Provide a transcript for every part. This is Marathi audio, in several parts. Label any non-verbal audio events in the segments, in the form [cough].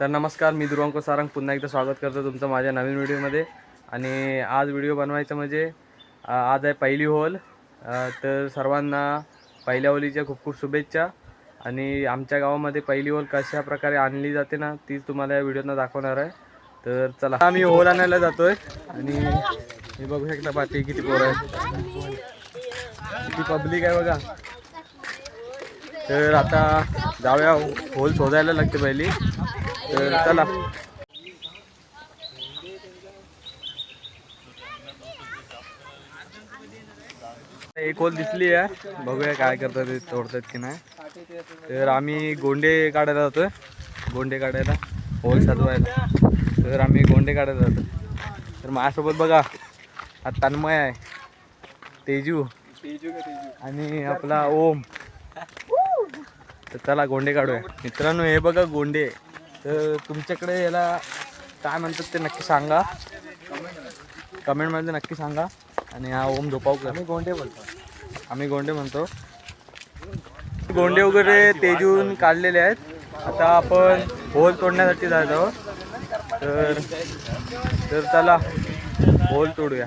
तर नमस्कार मी दुर्वांक सारंग पुन्हा एकदा स्वागत करतो तुमचं माझ्या नवीन व्हिडिओमध्ये. आणि आज व्हिडिओ बनवायचं म्हणजे आज आहे पहिली होल. तर सर्वांना पहिल्या होलीच्या खूप खूप शुभेच्छा. आणि आमच्या गावामध्ये पहिली होल कशा प्रकारे आणली जाते ना तीच तुम्हाला या व्हिडिओतनं दाखवणार आहे. तर चला आम्ही होल आणायला जातोय. आणि मी बघू शकता बाकी किती पोरं आहे किती पब्लिक आहे बघा. तर आता जाऊया होल शोधायला लागते पहिली. तर चला. एक होल दिसली आहे. बघूया काय करतात ते तोडतात की नाही. तर आम्ही गोंडे काढायला जातोय. गोंडे काढायला. होल सजवायला. तर आम्ही गोंडे काढायला जातो तर माझ्यासोबत बघा हा तन्मय आहे. तेजू. आणि आपला ओम. तर चला गोंडे काढूया. मित्रांनो हे बघा गोंडे. तर तुमच्याकडे याला काय म्हणतात ते नक्की सांगा. कमेंटमध्ये नक्की सांगा. आणि हा ओम झोपावकर. आम्ही गोंडे बोलतो. आम्ही गोंडे म्हणतो. गोंडे वगैरे तेजून काढलेले आहेत. आता आपण होल तोडण्यासाठी जायचं तर तर चला होल तोडूया.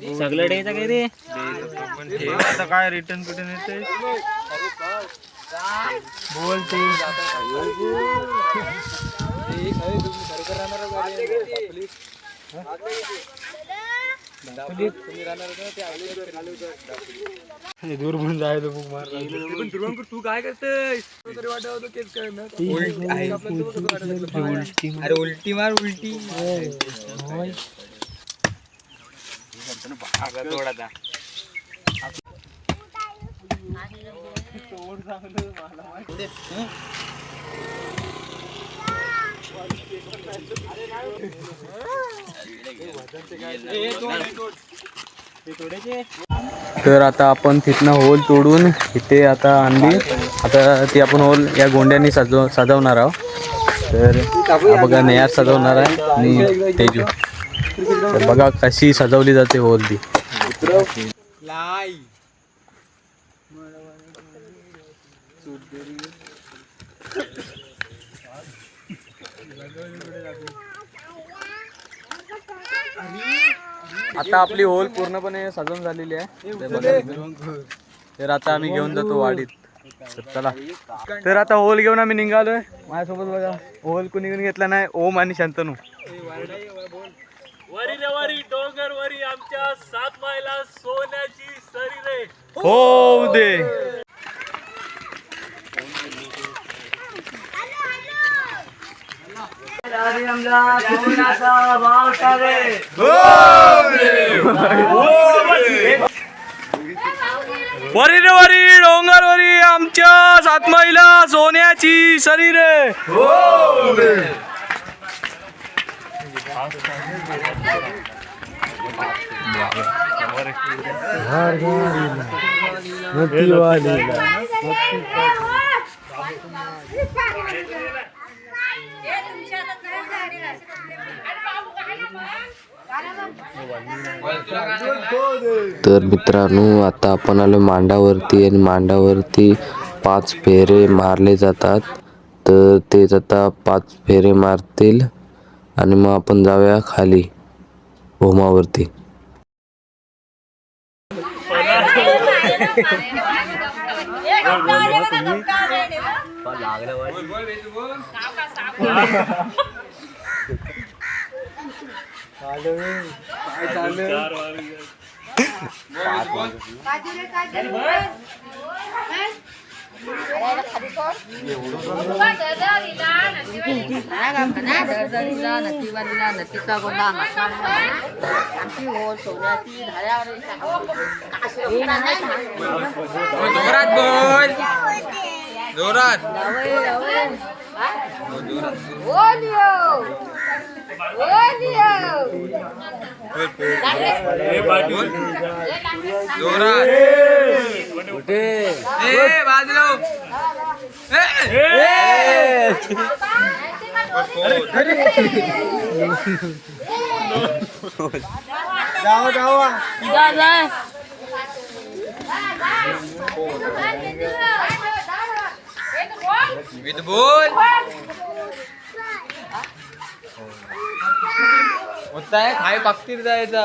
सगळं द्यायचं काय रे? आता काय रिटर्न कुठे येते बोलते. दूर म्हणून जायचं बुक मार तू काय करतेस अरे उलटी मार उलटी. तर आता आपण तिथनं होल तोडून इथे आता आणली. आता ती आपण होल या गोंड्यांनी सजव सजवणार आहोत. तर बघा नया सजवणार आहे. आणि तेजू. तर बघा कशी सजवली जाते होल ती आता आपली होल पूर्णपणे सजवून झालेली आहे. तर आता आम्ही घेऊन जातो वाडीत. तर चला. तर आता होल घेऊन आम्ही निघालोय. माझ्यासोबत बघा होल कुणी घेऊन घेतला नाही ओम आणि शांतनू. वरी रे वरी डोंगर वरी आमच्या सात मायला सोन्याची सरी रे. हो दे वरी रे वरी डोंगर वरी आमच्या सातमाईला सोन्याची शरीर तर मित्रांनो आता आपण आलो मांडावरती आणि मांडावरती पाच फेरे मारले जातात. तर तेच आता पाच फेरे मारतील. आणि मग आपण जाऊया खाली होमावरती नदीचा गोंडा आमची हो हा? होताय खाय पाकतीर जायचा.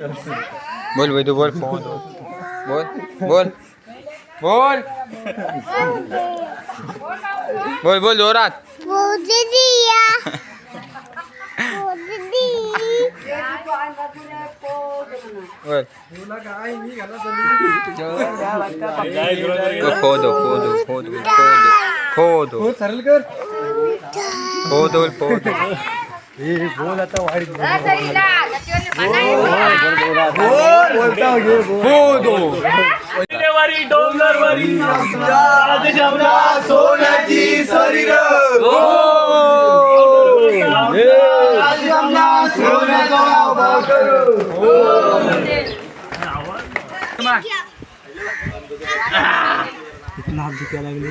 भाई तू बोल. फोन बोल. बोल. बोल. बोल बोल जोरात. बोल. खोदो खोदो खोदो खोदो खोदो सरळ कर. સોનાજી શરીર कितना आप दिखा लगे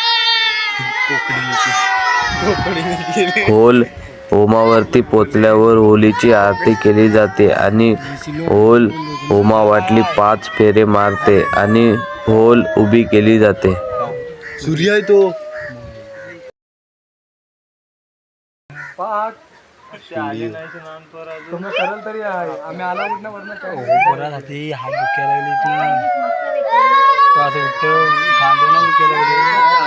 होल होमावरती पोचल्यावर होलीची आरती केली जाते आणि होल होमा वाटली पाच फेरे मारते आणि होल उभी केली जाते. सूर्य आहे तो. तरी आम्ही आला [laughs] असं उठतो केलं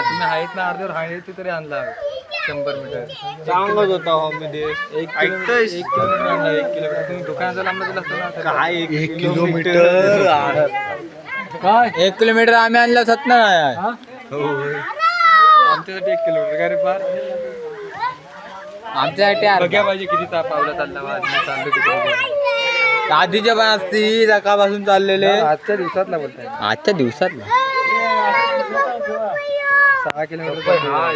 तुम्ही आहेत ना अर्ध्यावर तरी आणला. शंभर मीटर. चांगलंच होता मी एक किलोमीटर एक किलोमीटर आणला एक किलोमीटर. तुम्ही दुकानाचा लांब दिला असतं ना काय एक किलोमीटर? काय? एक किलोमीटर आम्ही आणला सत ना आमच्यासाठी एक किलोमीटर. काय रे फार. आमच्यासाठी बघ्या पाहिजे किती ताप पावला चाललो तिकडे. आधीच्या पण असती सकाळपासून चाललेले. आजच्या दिवसातला बोलताय. आजच्या दिवसात सहा किलोमीटर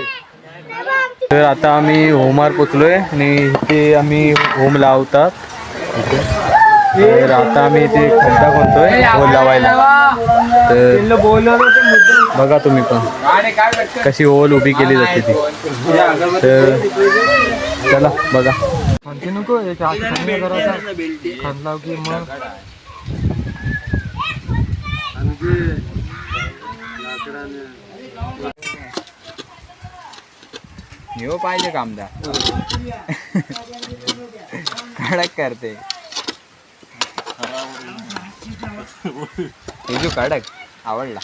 तर आता आम्ही होमार पोचलोय आणि इथे आम्ही होम लावतात. तर आता आम्ही इथे खड्डा खोलतोय होल लावायला. तर बघा तुम्ही पण. कशी होल उभी केली जाते ती. तर चला बघा. म्हणते नको खांदलाव की मग. हो पाहिजे कामदार कडक करते. जो कडक आवडला.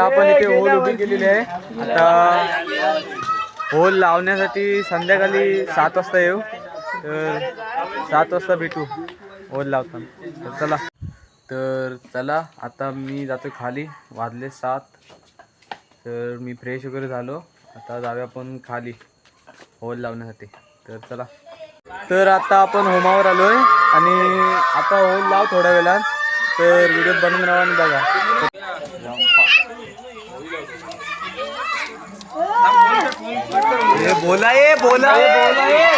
आता आपण इथे होल उभी केलेली आहे. आता होल लावण्यासाठी संध्याकाळी सात वाजता येऊ. तर सात वाजता भेटू होल लावताना. तर चला. तर चला आता मी जातो खाली. वाजले सात. तर मी फ्रेश वगैरे झालो. आता जाऊया आपण खाली होल लावण्यासाठी. तर चला. तर आता आपण होमावर आलोय आणि आता होल लाव थोड्या वेळात. तर व्हिडिओ बनवून राहा आणि बघा. ए, बोला ये बोला। बोला ये।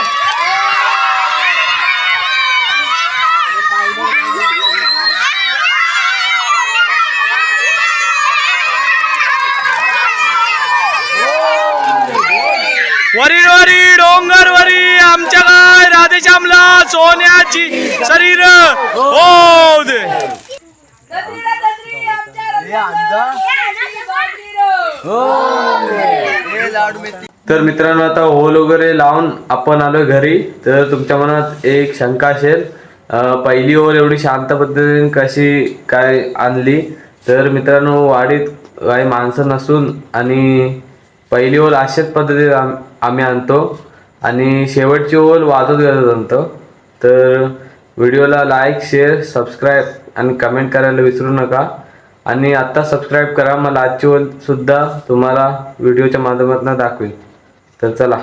वरी वरी डोंगर वरी आमच्या काय राधेश्यामला सोन्याची शरीर. हो दे. तर मित्रांनो आता होल वगैरे लावून आपण आलो घरी. तर तुमच्या मनात एक शंका असेल पहिली होल एवढी शांत पद्धतीने कशी काय आणली? तर मित्रांनो वाडीत काही माणसं नसून आणि पहिली ओल अशाच पद्धतीने आम- आम्ही आणतो. आणि शेवटची ओल वाजत गाजत आणतो तर व्हिडिओला लाईक शेअर सबस्क्राईब आणि कमेंट करायला विसरू नका. आणि आत्ता सबस्क्राईब करा. मला आजची ओलसुद्धा सुद्धा तुम्हाला व्हिडिओच्या माध्यमातून दाखवेल. तर चला.